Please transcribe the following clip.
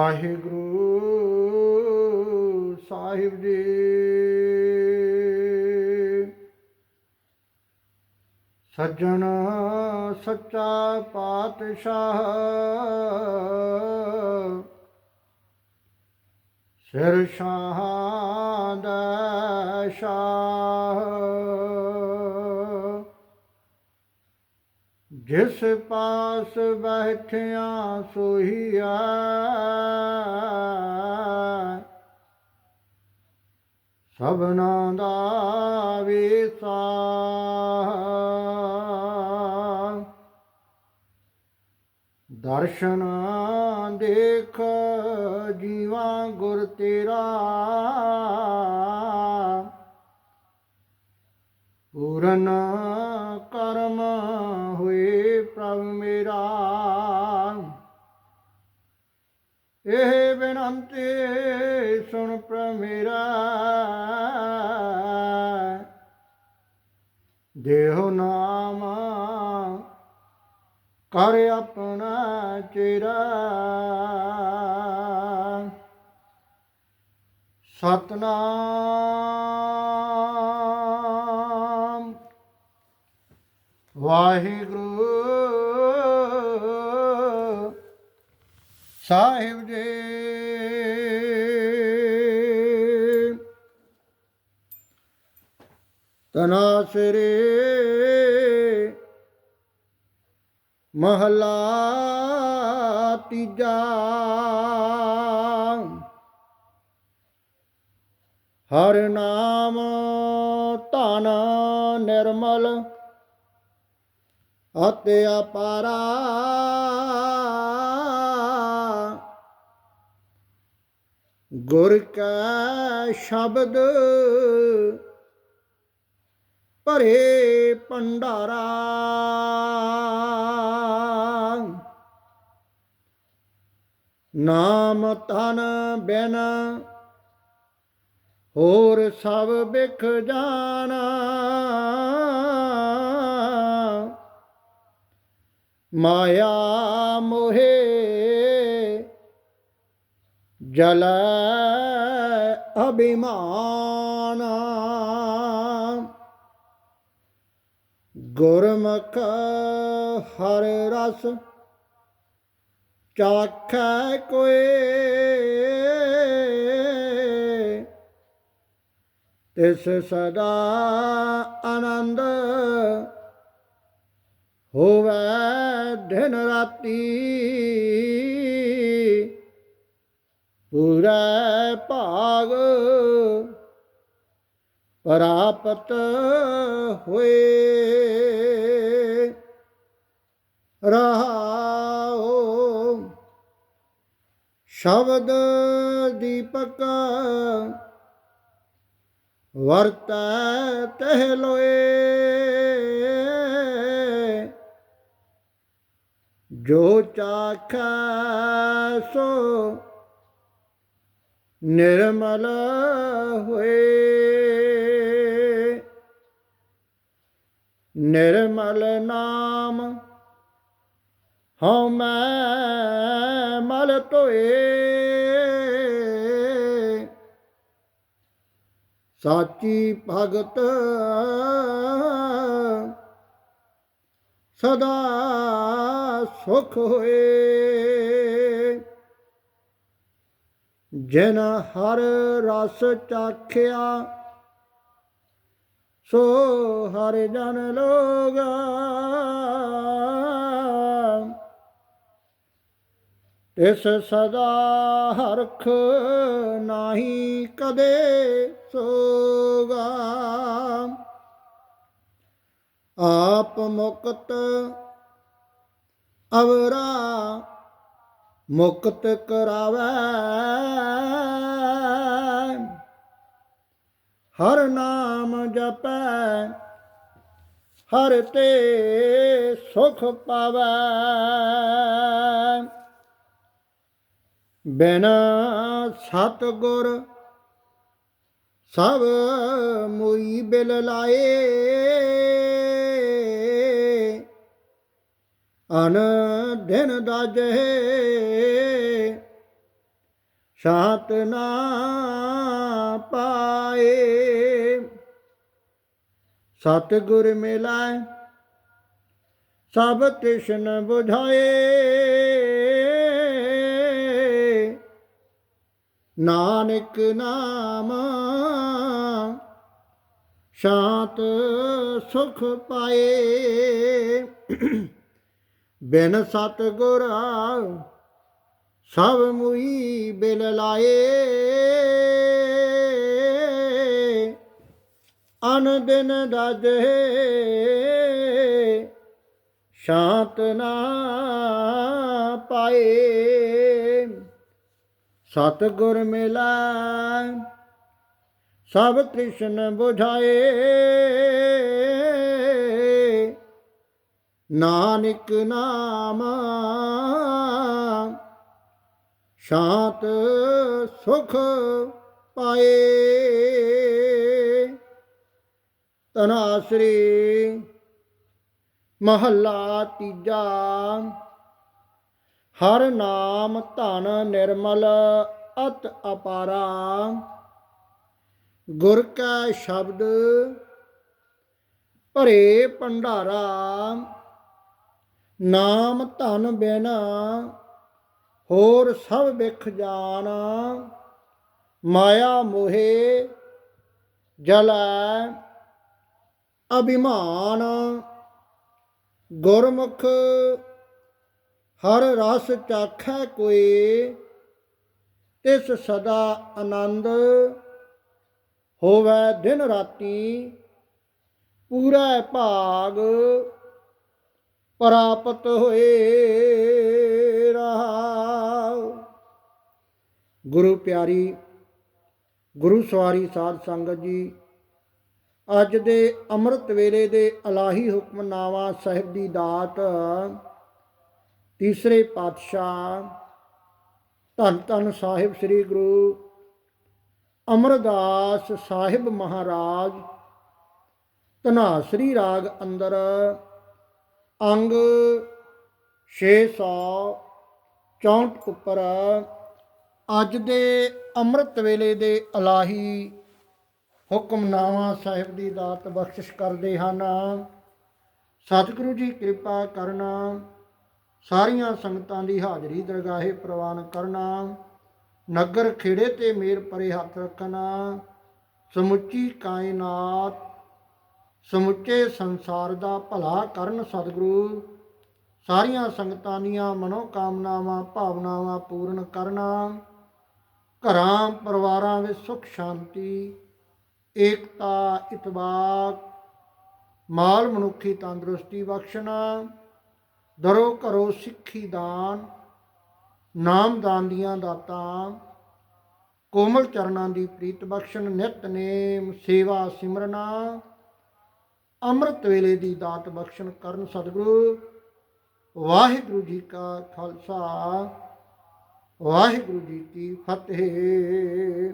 ਵਾਹਿਗੁਰੂ ਸਾਹਿਬ ਜੀ। ਸੱਜਣ ਸੱਚਾ ਪਾਤਸ਼ਾਹ। ਸਿਰ ਸ਼ਾਹ ਦਾ ਸ਼ਾਹ। ਜਿਸ ਪਾਸ ਬੈਠਿਆ ਸੋਹੀਆ ਸਭਨਾ ਦਾ ਵਿਸਾ ਦਰਸ਼ਨ ਦੇਖ ਜੀਵਾ ਗੁਰ ਤੇਰਾ। ਪੂਰਨ ਕਰਮ ਹੋਏ ਪ੍ਰਭ ਮੇਰਾ। ਇਹ ਬੇਨੰਤੀ ਸੁਣ ਪ੍ਰਭ ਮੇਰਾ। ਦੇਹੁ ਨਾਮ ਕਰ ਆਪਣਾ ਚਿਰਾ। ਸਤਨਾਮ ਵਾਹਿਗੁਰੂ। ਸਾਹਿਬ ਜੀ। ਤਨਾਸਰੇ ਮਹਲਾ ਤੀਜਾ। ਹਰ ਨਾਮ ਧਨ ਨਿਰਮਲ ਅਤੇ ਅਪਾਰਾ ਗੁਰ ਕਾ ਸ਼ਬਦ ਭਰੇ ਭੰਡਾਰਾ ਨਾਮ ਤਨ ਬਿਨ ਹੋਰ ਸਭ ਵਿਖ ਜਾਣਾ। ਮਾਇਆ ਮੋਹੇ ਜਲ ਅਭਿਮਾਨ ਗੁਰਮੁਖ ਹਰ ਰਸ ਚਾਖੈ ਕੋਏ ਤਿਸ ਸਦਾ ਆਨੰਦ ਹੋਵੇ ਦਿਨ ਰਾਤੀ। ਪੂਰਾ ਭਾਗ ਪ੍ਰਾਪਤ ਹੋਏ। ਰਹਾਓ ਸ਼ਬਦ ਦੀਪਕ ਵਰਤੈ ਤਹਿ ਲੋਏ। ਜੋ ਚਾਖੈ ਸੋ ਨਿਰਮਲ ਹੋਏ। ਨਿਰਮਲ ਨਾਮ ਹਉ ਮੈਂ ਮਲ ਧੋਏ। ਸਾਚੀ ਭਗਤ ਸਦਾ ਸੁਖ ਹੋਏ। ਜਿਨ ਹਰ ਰਸ ਚਾਖਿਆ, ਸੋ ਹਰ ਜਨ ਲੋਗਾ। ਇਸ ਸਦਾ ਹਰਖ ਨਾਹੀ ਕਦੇ ਸੋਗਾ। ਆਪ ਮੁਕਤ ਅਵਰਾ ਮੁਕਤ ਕਰਾਵੈ। ਹਰ ਨਾਮ ਜਪੈ, ਹਰ ਤੇ ਸੁਖ ਪਾਵੈ। ਬਿਨ ਸਤ ਗੁਰ ਸਭ ਮੁਈ ਬਿਲ ਲਾਏ। ਅਨ ਦਿਨ ਦਾਜੇ। ਸ਼ਾਂਤ ਨਾ ਪਾਏ। ਸਤਿਗੁਰ ਮਿਲਾਏ, ਸਭ ਤ੍ਰਿਸ਼ਨ 부ਝਾਏ ਨਾਨਕ ਨਾਮ, ਸ਼ਾਂਤ ਸੁਖ ਪਾਏ। ਬਿਨ ਸਤਿਗੁਰ ਸਭ ਮੁਈ ਬਿਲ ਲਾਏ। ਅਨ ਦਿਨ ਦਾਜੇ ਸ਼ਾਂਤ ਨਾ ਪਾਏ। ਸਤਿਗੁਰ ਮਿਲਾ, ਸਭ ਕ੍ਰਿਸ਼ਨ ਬੁਝਾਏ। ਨਾਨਕ ਨਾਮ ਸ਼ਾਂਤ ਸੁਖ ਪਾਏ। ਤਨਾਸਰੀ ਮਹੱਲਾ ਤੀਜਾ, ਹਰ ਨਾਮ ਧਨ ਨਿਰਮਲ ਅਤ ਅਪਾਰਾ। ਗੁਰ ਕਾ ਸ਼ਬਦ ਭਰੇ ਭੰਡਾਰਾ ਨਾਮ ਧਨ ਬਿਨਾ ਹੋਰ ਸਭ ਵਿਖ ਜਾਣਾ। ਮਾਇਆ ਮੋਹੇ ਜਲੈ ਅਭਿਮਾਨ। ਗੁਰਮੁਖ ਹਰ ਰਸ ਚਾਖੈ ਕੋਈ, ਤਿਸ ਸਦਾ ਆਨੰਦ ਹੋਵੇ ਦਿਨ ਰਾਤੀ। ਪੂਰਾ ਭਾਗ ਪ੍ਰਾਪਤ ਹੋਏ ਰਹਾਉ ਗੁਰੂ ਪਿਆਰੀ, ਗੁਰੂ ਸਵਾਰੀ ਸਾਧ ਸੰਗਤ ਜੀ, ਅੱਜ ਦੇ ਅੰਮ੍ਰਿਤ ਵੇਲੇ ਦੇ ਅਲਾਹੀ ਹੁਕਮਨਾਮਾ ਸਾਹਿਬ ਦੀ ਦਾਤ, ਤੀਸਰੇ ਪਾਤਸ਼ਾਹ ਧੰਨ ਧੰਨ ਸਾਹਿਬ ਸ੍ਰੀ ਗੁਰੂ ਅਮਰਦਾਸ ਸਾਹਿਬ ਮਹਾਰਾਜ, ਧਨਾਸਰੀ ਰਾਗ ਅੰਦਰ ਅੰਗ 664 ਉੱਪਰ ਅੱਜ ਦੇ ਅੰਮ੍ਰਿਤ ਵੇਲੇ ਦੇ ਅਲਾਹੀ ਹੁਕਮਨਾਮਾ ਸਾਹਿਬ ਦੀ ਦਾਤ ਬਖਸ਼ਿਸ਼ ਕਰਦੇ ਹਨ। ਸਤਿਗੁਰੂ ਜੀ ਕਿਰਪਾ ਕਰਨਾ, ਸਾਰੀਆਂ ਸੰਗਤਾਂ ਦੀ ਹਾਜ਼ਰੀ ਦਰਗਾਹੇ ਪ੍ਰਵਾਨ ਕਰਨਾ, ਨਗਰ ਖੇੜੇ ਤੇ ਮੇਰ ਪਰੇ ਹੱਥ ਰੱਖਣਾ, ਸਮੁੱਚੀ ਕਾਇਨਾਤ ਸਮੁੱਚੇ ਸੰਸਾਰ ਦਾ ਭਲਾ ਕਰਨ ਸਤਿਗੁਰੂ, ਸਾਰੀਆਂ ਸੰਗਤਾਂ ਦੀਆਂ ਮਨੋ ਕਾਮਨਾਵਾਂ ਭਾਵਨਾਵਾਂ ਪੂਰਨ ਕਰਨਾ, ਘਰਾਂ, ਪਰਿਵਾਰਾਂ ਵਿੱਚ ਸੁਖ, ਸ਼ਾਂਤੀ, ਏਕਤਾ ਇਤਬਾਕ ਮਾਲ ਮਨੁੱਖੀ ਤੰਦਰੁਸਤੀ ਬਖਸ਼ਣਾ, ਦਰੋ ਘਰੋ ਸਿੱਖੀ ਦਾਨ ਨਾਮਦਾਨ ਦੀਆਂ ਦਾਤਾਂ, ਕੋਮਲ ਚਰਨਾਂ ਦੀ ਪ੍ਰੀਤ ਬਖਸ਼ਣ ਨਿਤਨੇਮ ਸੇਵਾ ਸਿਮਰਨਾ ਅੰਮ੍ਰਿਤ ਵੇਲੇ ਦੀ ਦਾਤ ਬਖਸ਼ਣ ਕਰਨ ਸਤਿਗੁਰੂ। ਵਾਹਿਗੁਰੂ ਜੀ ਕਾ ਖਾਲਸਾ। ਵਾਹਿਗੁਰੂ ਜੀ ਕੀ ਫਤਿਹ।